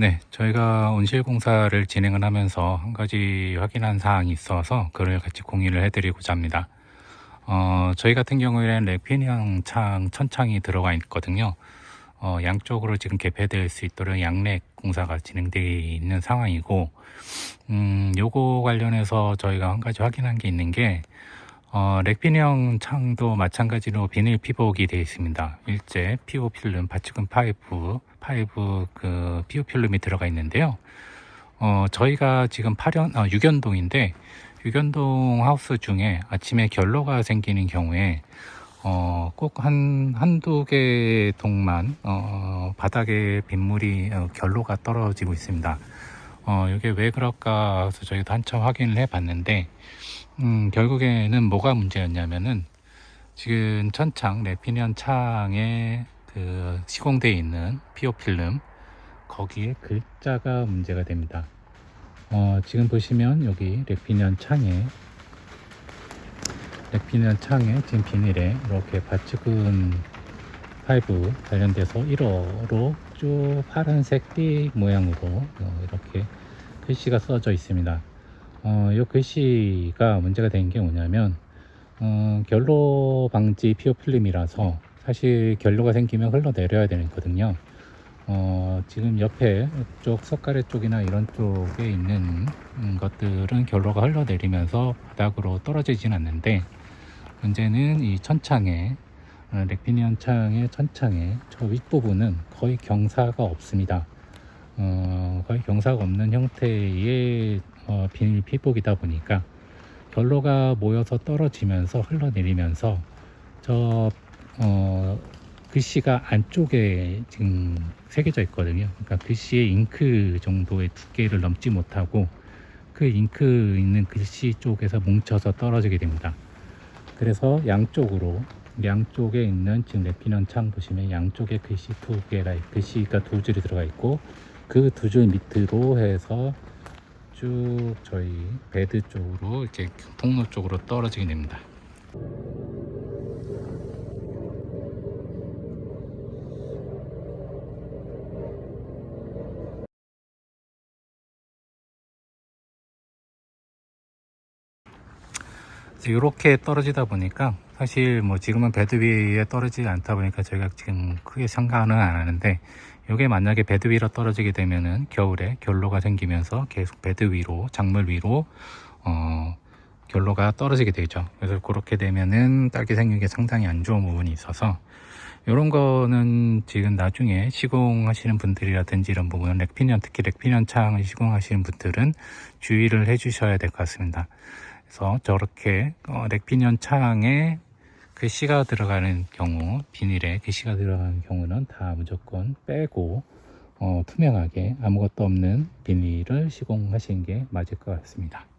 네, 저희가 온실 공사를 진행을 하면서 한 가지 확인한 사항이 있어서 그를 같이 공유를 해드리고자 합니다. 어, 저희 같은 경우에는 렉피니형 창, 천창이 들어가 있거든요. 어, 양쪽으로 지금 개폐될 수 있도록 양렉 공사가 진행되어 있는 상황이고, 음, 요거 관련해서 저희가 한 가지 확인한 게 있는 게, 어, 렉피니형 창도 마찬가지로 비닐 피복이 되어 있습니다. 일제 피오 필름, 바치금 파이프, 파이브 그 피오 필름이 들어가 있는데요. 어, 저희가 지금 8연, 어, 6연동인데, 6연동 하우스 중에 아침에 결로가 생기는 경우에, 어, 꼭 한, 한두 개 동만, 어, 바닥에 빗물이, 어, 결로가 떨어지고 있습니다. 어, 이게 왜 그럴까 해서 저희도 한참 확인을 해 봤는데, 음, 결국에는 뭐가 문제였냐면은, 지금 천창, 레피니언 창에 그 시공되어 있는 피오 필름, 거기에 글자가 문제가 됩니다. 어, 지금 보시면 여기 레피니언 창에 레피니언 창에 지금 비닐에 이렇게 바치근 관련돼서 1호로 쭉 파란색 띠 모양으로 어, 이렇게 글씨가 써져 있습니다. 어, 이 글씨가 문제가 된 게 뭐냐면 어, 결로 방지 피오 필름이라서 사실 결로가 생기면 흘러내려야 되거든요. 어, 지금 옆에 쪽 석가래 쪽이나 이런 쪽에 있는 음, 것들은 결로가 흘러내리면서 바닥으로 떨어지진 않는데 문제는 이 천창에 어, 렉피니언 창의 천창에 저 윗부분은 거의 경사가 없습니다. 어, 거의 경사가 없는 형태의 어, 비닐 피복이다 보니까 결로가 모여서 떨어지면서 흘러내리면서 저 어, 글씨가 안쪽에 지금 새겨져 있거든요. 그러니까 글씨의 잉크 정도의 두께를 넘지 못하고 그 잉크 있는 글씨 쪽에서 뭉쳐서 떨어지게 됩니다. 그래서 양쪽으로 양쪽에 있는 지금 레피넌 창 보시면 양쪽에 글씨 두 개가 글씨가 두 줄이 들어가 있고 그 두 줄 밑으로 해서 쭉 저희 베드 쪽으로 이렇게 통로 쪽으로 떨어지게 됩니다. 이렇게 떨어지다 보니까 사실 뭐 지금은 베드 위에 떨어지지 않다 보니까 저희가 지금 크게 생각은 안 하는데 이게 만약에 베드 위로 떨어지게 되면은 겨울에 결로가 생기면서 계속 베드 위로 작물 위로 어 결로가 떨어지게 되죠. 그래서 그렇게 되면은 딸기 생육에 상당히 안 좋은 부분이 있어서 이런 거는 지금 나중에 시공하시는 분들이라든지 이런 부분은 렉피니언 특히 렉피니언 창을 시공하시는 분들은 주의를 해 주셔야 될 것 같습니다. 그래서 저렇게 어, 렉피니언 창에 글씨가 들어가는 경우 비닐에 글씨가 들어가는 경우는 다 무조건 빼고 어, 투명하게 아무것도 없는 비닐을 시공하시는 게 맞을 것 같습니다